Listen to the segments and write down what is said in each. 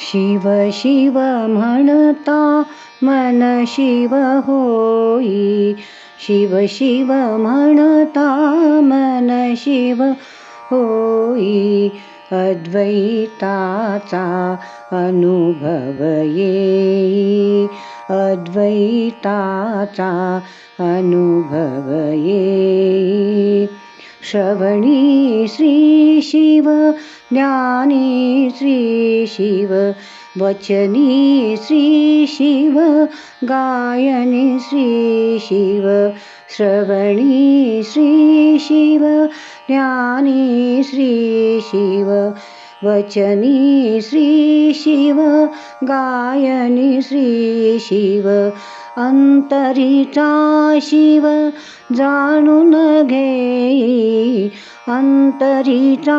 शिव शिव म्हणता मन शिव होई. शिव शिव म्हणता मन शिव होई. अद्वैताचा अनुभव येई. अद्वैताचा अनुभव येई. श्रवणी श्रीशिव ज्ञानी श्रीशिव वचनी श्रीशिव गायनि श्रीशिव श्रवणी श्रीशिव ज्ञानी श्रीशिव वचनी श्रीशिव गायनि श्रीशिव अन्तरिता शिव जाणु न गे अन्तरिता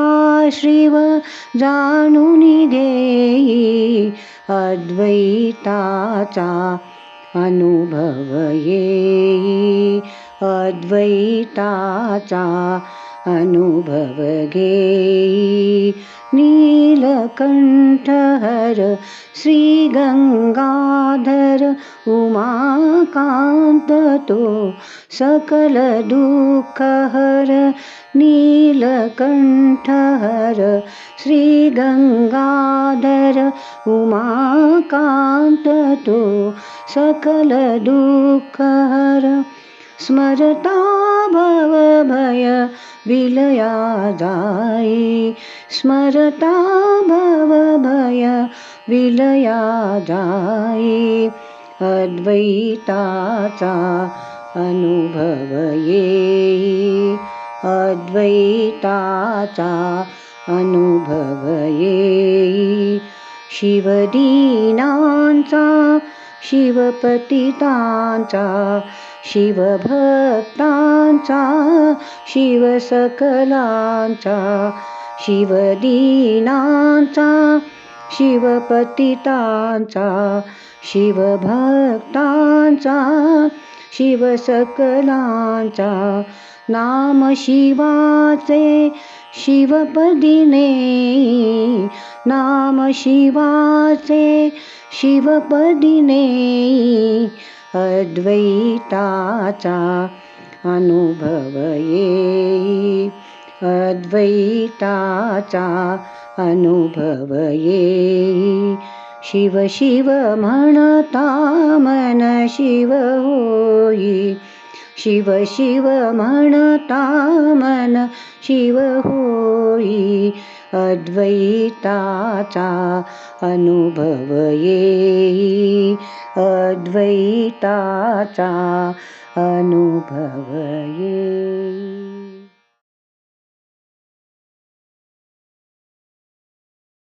शिव जानुनिगेयी अद्वैता च अनुभवये अद्वैता चा अनुभवगे नीलकण्ठहर श्रीगङ्गाधर उमाकान्ततो सकलदुःखहर नीलकण्ठहर श्रीगङ्गाधर उमाकान्ततो सकलदुःखहर स्मरता भवभय भय बलया स्मरता भव भय विलया जाये अद्वैताचा अनुभव येई अद्वैताचा अनुभव येई शिवदीनांचा शिवपतितांचा शिवभक्तांचा शिवसकलांचा शिवदीनांचा शिवपतितांचा शिवभक्तांचा शिवसकलांचा. नाम शिवाचे शिवपदिने नाम शिवाचे शिवपदिने अद्वैताचा अनुभव येई अद्वैताचा अनुभव येई. शिव शिव म्हणता मन शिव होई. शिव शिव म्हणता मन शिव होई. अद्वैताचा अनुभव येई. अद्वैताचा अनुभव येई.